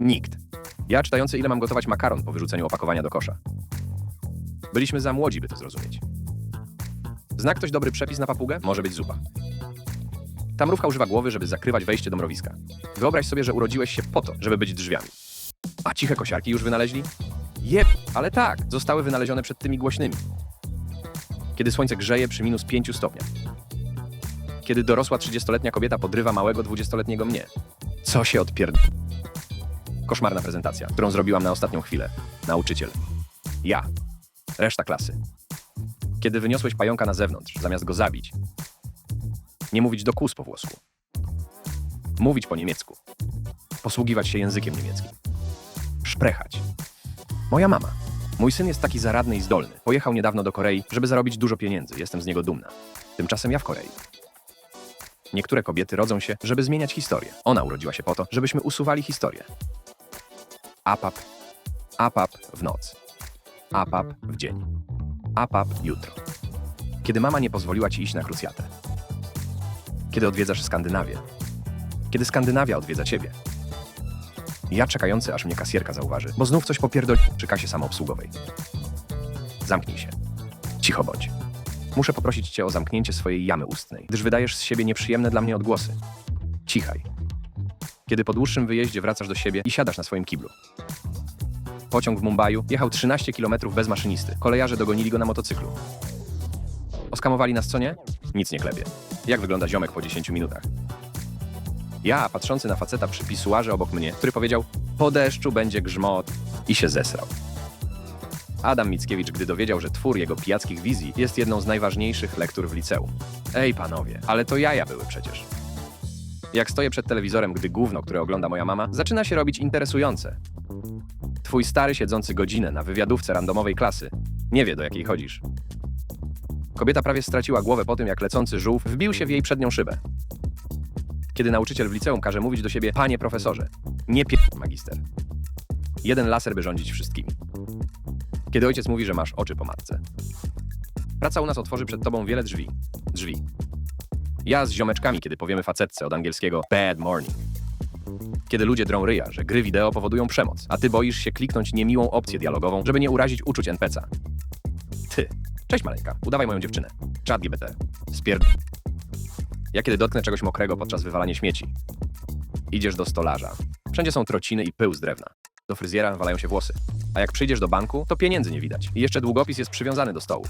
Nikt. Ja czytający, ile mam gotować makaron po wyrzuceniu opakowania do kosza. Byliśmy za młodzi, by to zrozumieć. Zna ktoś dobry przepis na papugę? Może być zupa. Ta mrówka używa głowy, żeby zakrywać wejście do mrowiska. Wyobraź sobie, że urodziłeś się po to, żeby być drzwiami. A ciche kosiarki już wynaleźli? Jep, ale tak, zostały wynalezione przed tymi głośnymi. Kiedy słońce grzeje przy minus 5 stopniach. Kiedy dorosła 30-letnia kobieta podrywa małego 20-letniego mnie. Co się odpierd... Koszmarna prezentacja, którą zrobiłam na ostatnią chwilę. Nauczyciel. Ja. Reszta klasy. Kiedy wyniosłeś pająka na zewnątrz, zamiast go zabić. Nie mówić do kus po włosku. Mówić po niemiecku. Posługiwać się językiem niemieckim. Szprechać. Moja mama. Mój syn jest taki zaradny i zdolny. Pojechał niedawno do Korei, żeby zarobić dużo pieniędzy. Jestem z niego dumna. Tymczasem ja w Korei. Niektóre kobiety rodzą się, żeby zmieniać historię. Ona urodziła się po to, żebyśmy usuwali historię. Apap. Apap w noc. Apap w dzień. Apap jutro. Kiedy mama nie pozwoliła ci iść na krucjatę. Kiedy odwiedzasz Skandynawię. Kiedy Skandynawia odwiedza ciebie. Ja czekający, aż mnie kasjerka zauważy, bo znów coś popierdoli przy kasie samoobsługowej. Zamknij się. Cicho bądź. Muszę poprosić cię o zamknięcie swojej jamy ustnej, gdyż wydajesz z siebie nieprzyjemne dla mnie odgłosy. Cichaj. Kiedy po dłuższym wyjeździe wracasz do siebie i siadasz na swoim kiblu. Pociąg w Mumbaiu jechał 13 km bez maszynisty. Kolejarze dogonili go na motocyklu. Oskamowali nas, co nie? Nic nie klepie. Jak wygląda ziomek po 10 minutach? Ja, patrzący na faceta przy pisuarze obok mnie, który powiedział po deszczu będzie grzmot i się zesrał. Adam Mickiewicz, gdy dowiedział, że twór jego pijackich wizji jest jedną z najważniejszych lektur w liceum. Ej, panowie, ale to jaja były przecież. Jak stoję przed telewizorem, gdy gówno, które ogląda moja mama, zaczyna się robić interesujące. Twój stary siedzący godzinę na wywiadówce randomowej klasy nie wie, do jakiej chodzisz. Kobieta prawie straciła głowę po tym, jak lecący żółw wbił się w jej przednią szybę. Kiedy nauczyciel w liceum każe mówić do siebie panie profesorze, nie pie... magister. Jeden laser, by rządzić wszystkimi. Kiedy ojciec mówi, że masz oczy po matce. Praca u nas otworzy przed tobą wiele drzwi. Drzwi. Ja z ziomeczkami, kiedy powiemy facetce od angielskiego bad morning. Kiedy ludzie drą ryja, że gry wideo powodują przemoc, a ty boisz się kliknąć niemiłą opcję dialogową, żeby nie urazić uczuć NPC-a. Ty. Cześć maleńka, udawaj moją dziewczynę. Czad GBT. Spierd... Ja kiedy dotknę czegoś mokrego podczas wywalania śmieci. Idziesz do stolarza. Wszędzie są trociny i pył z drewna. Do fryzjera walają się włosy. A jak przyjdziesz do banku, to pieniędzy nie widać. I jeszcze długopis jest przywiązany do stołu.